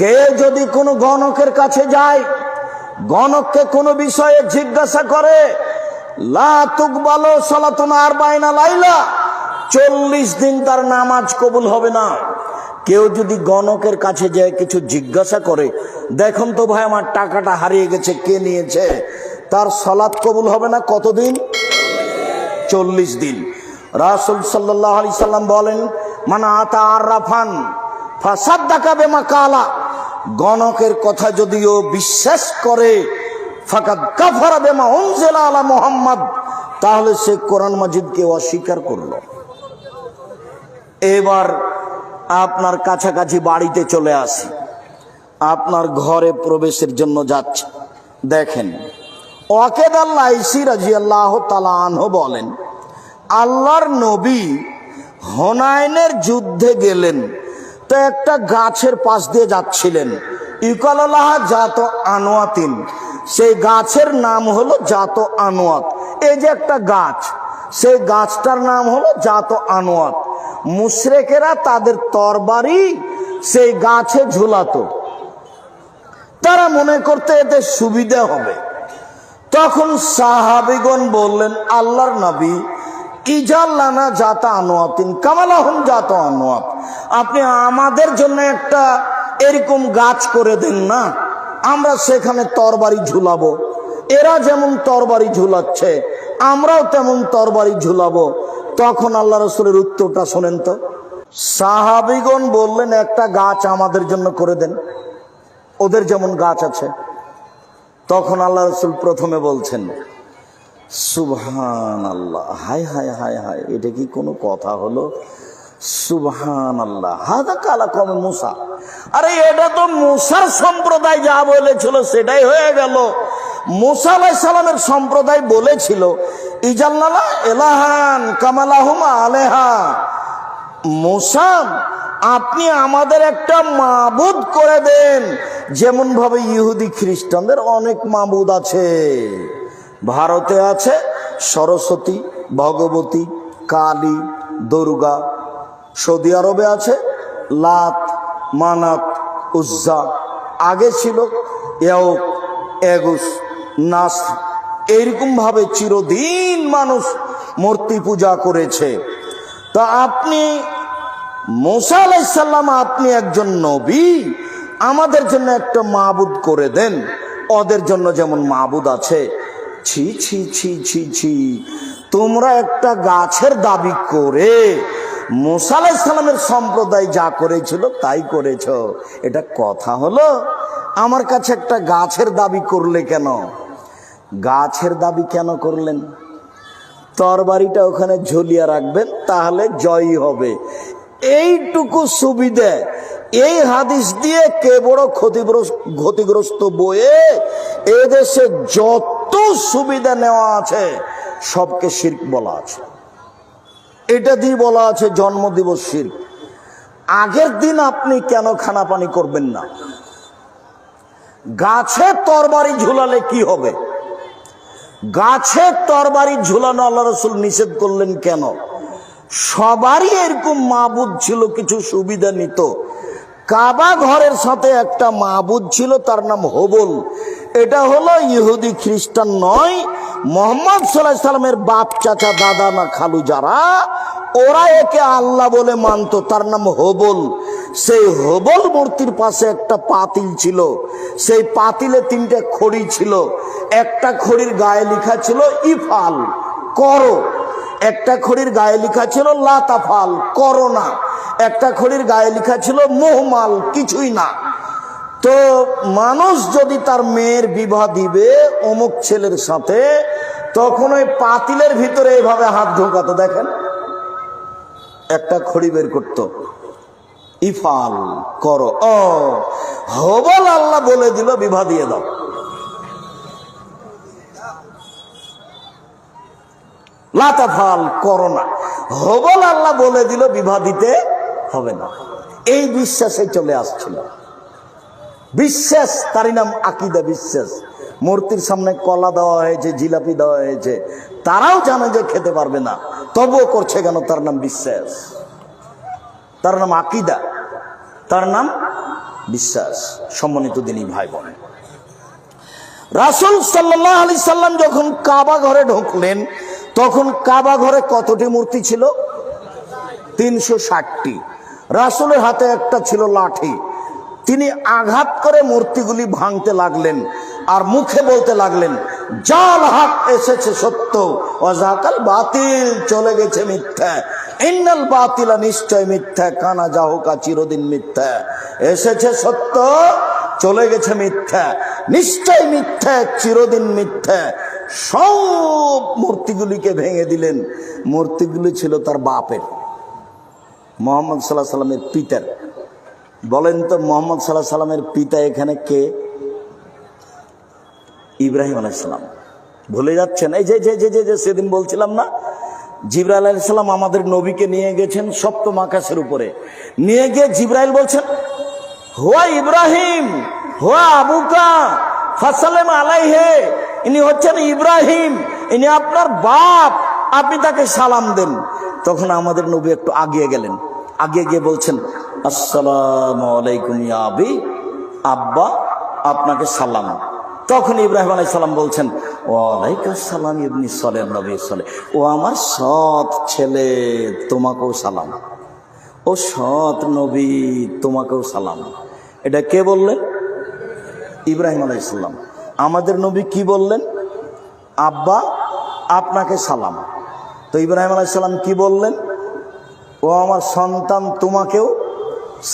কে যদি কোনো গণকের কাছে যায়, গণককে কোনো বিষয়ে জিজ্ঞাসা করে, লা তুকবালো সলাতুন আর বাইনা লাইলা, চল্লিশ দিন তার নামাজ কবুল হবে না। কেউ যদি গণকের কাছে যায়, কিছু জিজ্ঞাসা করে, দেখুন তো ভাই, আমার টাকাটা হারিয়ে গেছে, কে নিয়েছে? তার সলাৎ কবুল হবে না কতদিন? চল্লিশ দিন। রাসুল সাল্লাহ আলি সাল্লাম বলেন মানে আতা আর রাফান ফাসাদ দেখাবে মা কালা গণকের কথা যদিও বিশ্বাস করে আলা মোহাম্মদ, তাহলে সে কোরআন মাজিদকে অস্বীকার করল। এবার আপনার কাছাকাছি বাড়িতে চলে আসি। আপনার ঘরে প্রবেশের জন্য যাচ্ছে। দেখেন, ওয়াকেদ আল্লাহ ইসি আল্লাহ বলেন, আল্লাহর নবী হনায়নের যুদ্ধে গেলেন। তো একটা গাছের পাশ দিয়ে যাচ্ছিলেন। ইকালাল্লাহ জাত আনোয়াতিন। সেই গাছের নাম হলো জাত আনোয়াত। এই যে একটা গাছ, সেই গাছটার নাম হলো জাত আনোয়াত। মুশরেকেরা তাদের তরবারি সেই গাছে ঝুলাতো। তারা মনে করতে এতে সুবিধা হবে। তখন সাহাবিগণ বললেন, আল্লাহর নবী, ইজাল্লানা জাতা আনোয়াতিন, কামালাহম জাত আনোয়াত। আপনি আমাদের জন্য একটা এরকম গাছ করে দেন না। আমরা সেখানে তরবারি ঝুলাবো। এরা যেমন তরবারি ঝুলাচ্ছে, আমরাও তেমন তরবারি ঝুলাবো। তখন আল্লাহ রসুলের উত্তরটা শোনেন তো। সাহাবিগণ বললেন, একটা গাছ আমাদের জন্য করে দেন। ওদের যেমন গাছ আছে। তখন আল্লাহ রসুল প্রথমে বলছেন সুবহান আল্লাহ হায় হায় হায় হায়, এটা কি কোনো কথা হলো? সুবহান আল্লাহ আরে, এটা তো মুসার সম্প্রদায় যা বলেছিল, সেটাই হয়ে গেল। মুসা সম্প্রদায় বলেছিল এলাহান আলেহা। আপনি আমাদের একটা মাবুদ করে দেন। যেমন ভাবে ইহুদি খ্রিস্টানদের অনেক মাবুদ আছে। ভারতে আছে সরস্বতী, ভগবতী, কালী, দুর্গা সৌদি আরবে আছে, লাত, মানাত, উজ্জা। আগে ছিল এওক এগুস, নাস। এইরকম ভাবে চিরদিন মানুষ মূর্তি পূজা করেছে। তা আপনি, মোসা আলাইসাল্লাম আপনি একজন নবী, আমাদের জন্য একটা মাবুদ করে দেন। ওদের জন্য যেমন মাবুদ আছে, ছি ছি ছি ছি ছি। তোমরা একটা গাছের দাবি করে মোসা আলাইসাল্লামের সম্প্রদায় যা করেছিল, তাই করেছ। এটা কথা হলো, আমার কাছে একটা গাছের দাবি করলে কেন? গাছের দাবি কেন করলেন? তরবারিটা ওখানে ঝুলিয়ে রাখবেন, তাহলে জয়ী হবে। এইটুকু সুবিধে, এই হাদিস দিয়ে কে বড় ক্ষতিগ্রস্ত ক্ষতিগ্রস্ত বয়ে এদেশে যত সুবিধা নেওয়া আছে, সবকে শির্ক বলা আছে। এটা দিয়ে বলা আছে জন্মদিবস শির্ক আগের দিন আপনি কেন খানা পানি করবেন না? গাছে তরবারি ঝুলালে কি হবে? গাছে তরবারি ঝুলানো আল্লাহ রসুল নিষেধ করলেন কেন? সবারই এরকম মাবুদ ছিল, কিছু সুবিধা নিত। কাবা ঘরের সাথে একটা মাবুদ ছিল, তার নাম হবল। এটা হলো ইহুদি খ্রিস্টান নয়, মোহাম্মদ সাল্লাহ সাল্লামের বাপ, চাচা, দাদা না খালু যারা, ওরা একে আল্লাহ বলে মানতো, তার নাম হবল। সেই হবল মূর্তির পাশে একটা পাতিল ছিল। সেই পাতিলে তিনটে খড়ি ছিল। একটা খড়ির গায়ে লেখা ছিল, ইফাল, করো। একটা খড়ির গায়ে লেখা ছিল লাতাফাল করোনা একটা খড়ির গায়ে লেখা ছিল, মোহমাল, কিছুই না। তো মানুষ যদি তার মেয়ের বিবাহ দিবে অমুক ছেলের সাথে, তখন ওই পাতিলের ভিতরে এইভাবে হাত ঢোকাতো, দেখেন। একটা খড়ি বের করত। ইফাল করো। ও হবল আল্লাহ বলে দিল, বিবাহ দিয়ে দাও। লাতাফাল করো না। হবল আল্লাহ বলে দিল, বিবাহ দিতে হবে না। এই বিশ্বাসে চলে আসছিল। বিশ্বাস, তারই নাম আকিদা বিশ্বাস। মূর্তির সামনে কলা দেওয়া হয়েছে, জিলাপি দেওয়া হয়েছে। তারাও জানে যে খেতে পারবে না। তবুও করছে কেন? তার নাম বিশ্বাস। তার নাম আকিদা। তার নাম বিশ্বাস। সম্মানিত দিনই ভাই বোন রাসুল সাল্লাহ আলি সাল্লাম যখন কাবা ঘরে ঢুকলেন, তখন কাবা ঘরে কতটি মূর্তি ছিল? তিনশো ষাটটি। রাসুলের হাতে একটা ছিল লাঠি। তিনি আঘাত করে মূর্তিগুলি ভাঙতে লাগলেন আর মুখে বলতে লাগলেন, জাল হাক এসেছে সত্য, অজাকাল বাতিল চলে গেছে মিথ্যা। ইন্নাল বাতিলা নিশ্চয় মিথ্যা, কানা যাহকা চিরদিন মিথ্যা। এসেছে সত্য, চলে গেছে মিথ্যা। নিশ্চয় মিথ্যা, চিরদিন মিথ্যা। সব মূর্তিগুলিকে ভেঙে দিলেন। মূর্তিগুলি ছিল তার বাপের, মোহাম্মদ সাল্লাহ সাল্লামের পিতার। বলেন তো মোহাম্মদ সাল্লাহ সাল্লামের পিতা এখানে কে? ইব্রাহিম আলাইসাল্লাম ভুলে যাচ্ছেন? এই যে যে যে যে সেদিন বলছিলাম না, জিব্রাইল আলাইসাল্লাম আমাদের নবীকে নিয়ে গেছেন সপ্তম আকাশের উপরে। নিয়ে গিয়ে জিব্রাইল বলছেন, হোয়া ইব্রাহিম, হোয়া আবুকা, ফাসালেম আলাইহে, ইনি হচ্ছেন ইব্রাহিম, ইনি আপনার বাপ, আপনি তাকে সালাম দেন। তখন আমাদের নবী একটু আগিয়ে গেলেন। আগিয়ে গিয়ে বলছেন আসসালামু আবি, আব্বা, আপনাকে সালাম। তখন ইব্রাহিম আলাই সালাম বলছেন ওয়ালাইকুম সালাম ইবনি সলে নবী সলে। ও আমার সৎ ছেলে, তোমাকেও সালাম। ও সৎ নবী, তোমাকেও সালাম। এটা কে বললেন? ইব্রাহিম আলাইসাল্লাম আমাদের নবী কি বললেন? আব্বা, আপনাকে সালাম। তো ইব্রাহিম আলাইসাল্লাম কি বললেন? ও আমার সন্তান, তোমাকেও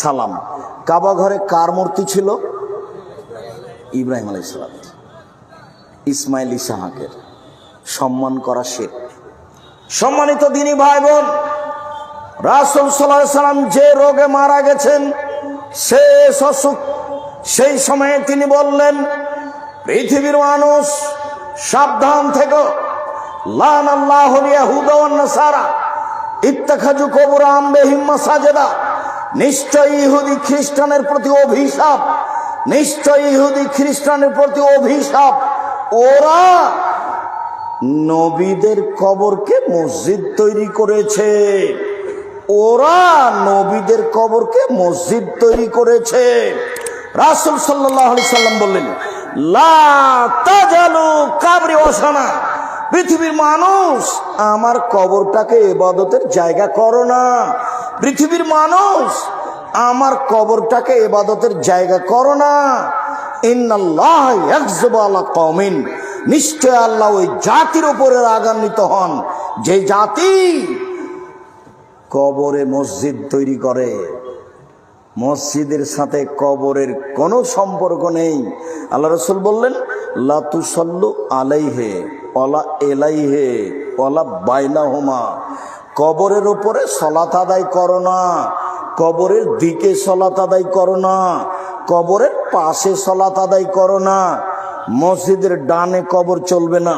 সালাম। কাবা ঘরে কার মূর্তি ছিল? ইব্রাহিম আলাইসাল্লাম ইসমাইল ইসাহাকের। সম্মান করা শেখ সম্মানিত দিনী ভাই বোন রাসুল সাল্লাহ সাল্লাম যে রোগে মারা গেছেন শেষ অসুখ, সেই সময়ে তিনি বললেন, পৃথিবীর মানুষ সাবধান থেকে। লান আল্লাহ সারা ইত্তাখাজু কবুর আমবে হিম্মা সাজেদা নিশ্চয় ইহুদি খ্রিস্টানের প্রতি অভিশাপ, নিশ্চয় ইহুদি খ্রিস্টানের প্রতি অভিশাপ। ওরা নবীদের কবরকে মসজিদ তৈরি করেছে। ওরা নবীদের কবরকে মসজিদ তৈরি করেছে। রাসুল সাল্লাহ সাল্লাম বললেন ওসানা পৃথিবীর মানুষ আমার কবরটাকে এবাদতের জায়গা করো না। পৃথিবীর মানুষ, আমার কবরটাকে এবাদতের জায়গা করো না। কওমিন। নিশ্চয় আল্লাহ ওই জাতির উপরে রাগান্বিত হন। যে জাতি কবরে মসজিদ তৈরি করে, মসজিদের সাথে কবরের কোনো সম্পর্ক নেই। আল্লাহ রসুল বললেন লাতুসল্লু আলাইহে অলা এলাইহে অলা বাইনা হোমা কবরের উপরে সলাত আদায় করো না। কবরের দিকে সলাত আদায় করো না। কবরের পাশে সলাত আদায় করো না। মসজিদের ডানে কবর চলবে না,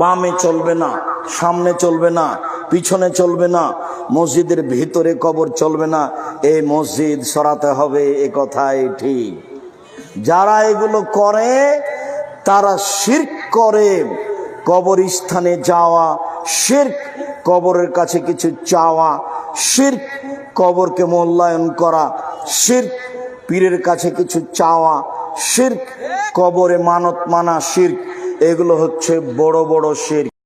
বামে চলবে না, সামনে চলবে না, পিছনে চলবে না, মসজিদের ভিতরে কবর চলবে না। এই মসজিদ সরাতে হবে, এ কথাই ঠিক। যারা এগুলো করে, তারা শির্ক করে। কবরস্থানে যাওয়া শির্ক কবরের কাছে কিছু চাওয়া শির কবরকে মূল্যায়ন করা শির পীরের কাছে কিছু চাওয়া শির কবরে মানত মানা শির এগুলো হচ্ছে বড় বড় শির্ক।